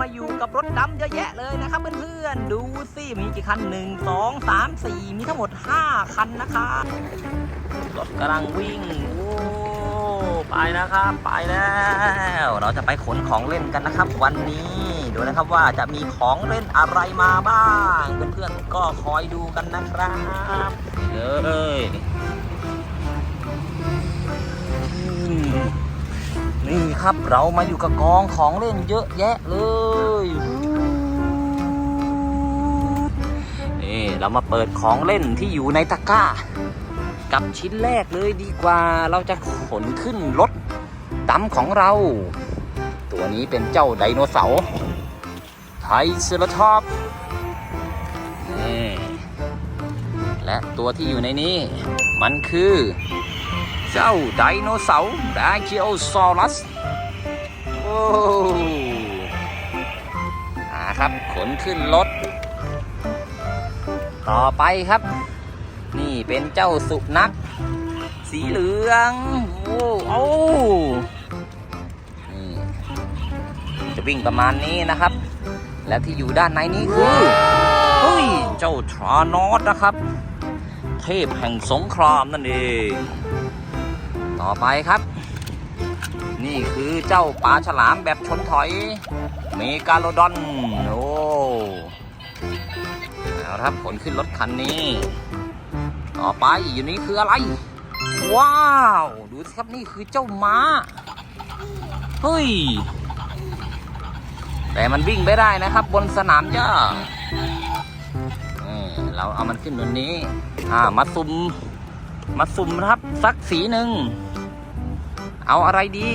มาอยู่กับรถดำเยอะแยะเลยนะครับเพื่อนๆ ดูสิมีกี่คันหนึ่งสองสามสี่มีทั้งหมด5คันนะครับรถกำลังวิ่งโอ้ไปนะครับ ไปแล้ว เราจะไปขนของเล่นกันนะครับ วันนี้ดูนะครับว่าจะมีของเล่นอะไรมาบ้าง เพื่อนๆก็คอยดูกันนะครับเลย นี่ครับ เรามาอยู่กับกองของเล่นเยอะแยะเลยนี่เรามาเปิดของเล่นที่อยู่ในตะกร้า กับชิ้นแรกเลยดีกว่าเราจะขนขึ้นรถดำของเรา ตัวนี้เป็นเจ้าไดโนเสาร์ไทเซราทอปนี่และตัวที่อยู่ในนี้ มันคือ เจ้าไดโนเสาร์บราคิโอซอรัส โอ้อาครับ ขนขึ้นรถ ต่อไปครับ นี่เป็นเจ้าสุนัข สีเหลือง โอ้โอ้นี่จะวิ่งประมาณนี้นะครับ และที่อยู่ด้านในนี้คือ เฮ้ย เจ้าทรานอสนะครับ เทพแห่งสงครามนั่นเอง ต่อไปครับ นี่คือเจ้าปลาฉลามแบบชนถอยเมกาโลดอน โอ้เอาละครับขนขึ้นรถคันนี้ ต่อไปอยู่นี้คืออะไร ว้าว ดูสิครับนี่คือเจ้าม้า เฮ้ย แต่มันวิ่งไม่ได้นะครับ บนสนามหญ้าเราเอามันขึ้นบนนี้ อ่า มาซุ่ม มาซุ่มนะครับสักสีหนึ่ง เอาอะไรดี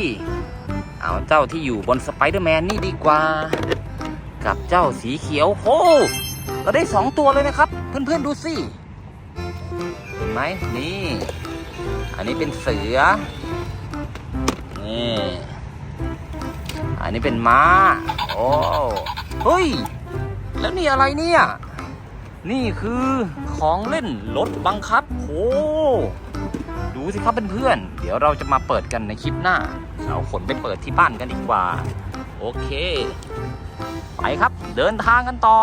เอาเจ้าที่อยู่บนสไปเดอร์แมนนี่ดีกว่า กับเจ้าสีเขียวโหเราได้สองตัวเลยนะครับ เพื่อนๆดูสิเห็นไหมนี่ อันนี้เป็นเสือ นี่ อันนี้เป็นม้า โอ้เฮ้ย แล้วนี่อะไรเนี่ย นี่คือของเล่นรถบังคับ ดูสิครับเพื่อนๆ เดี๋ยวเราจะมาเปิดกันในคลิปหน้า เราขนไปเปิดที่บ้านกันดีกว่า โอเค ไปครับ เดินทางกันต่อ